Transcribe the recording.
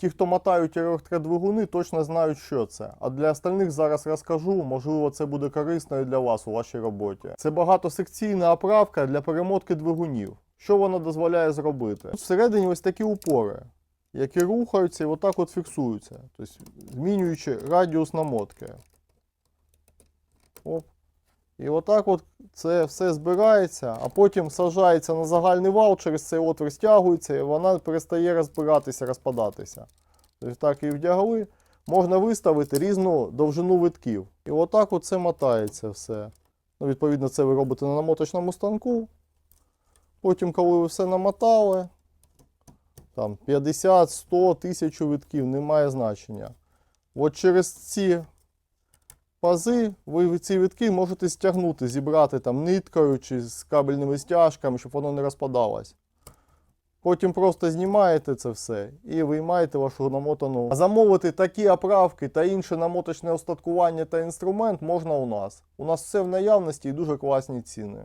ті, хто мотають електродвигуни, точно знають, що це. А для остальних зараз розкажу, можливо, це буде корисно і для вас у вашій роботі. Це багатосекційна оправка для перемотки двигунів. Що вона дозволяє зробити? Тут всередині ось такі упори, які рухаються і отак от фіксуються, тобто змінюючи радіус намотки. Оп. І отак от це все збирається, а потім саджається на загальний вал, через цей отвір стягується, і вона перестає розбиратися, розпадатися. Тобто так і вдягли. Можна виставити різну довжину витків. І отак от це мотається все. Ну, відповідно, це ви робите на намоточному станку. Потім, коли ви все намотали, там 50, 100, 1000 витків, немає значення. От через ці пази ви ці витки можете стягнути, зібрати там ниткою чи з кабельними стяжками, щоб воно не розпадалось. Потім просто знімаєте це все і виймаєте вашу намотану. А замовити такі оправки та інше намоточне остаткування та інструмент можна у нас. У нас все в наявності і дуже класні ціни.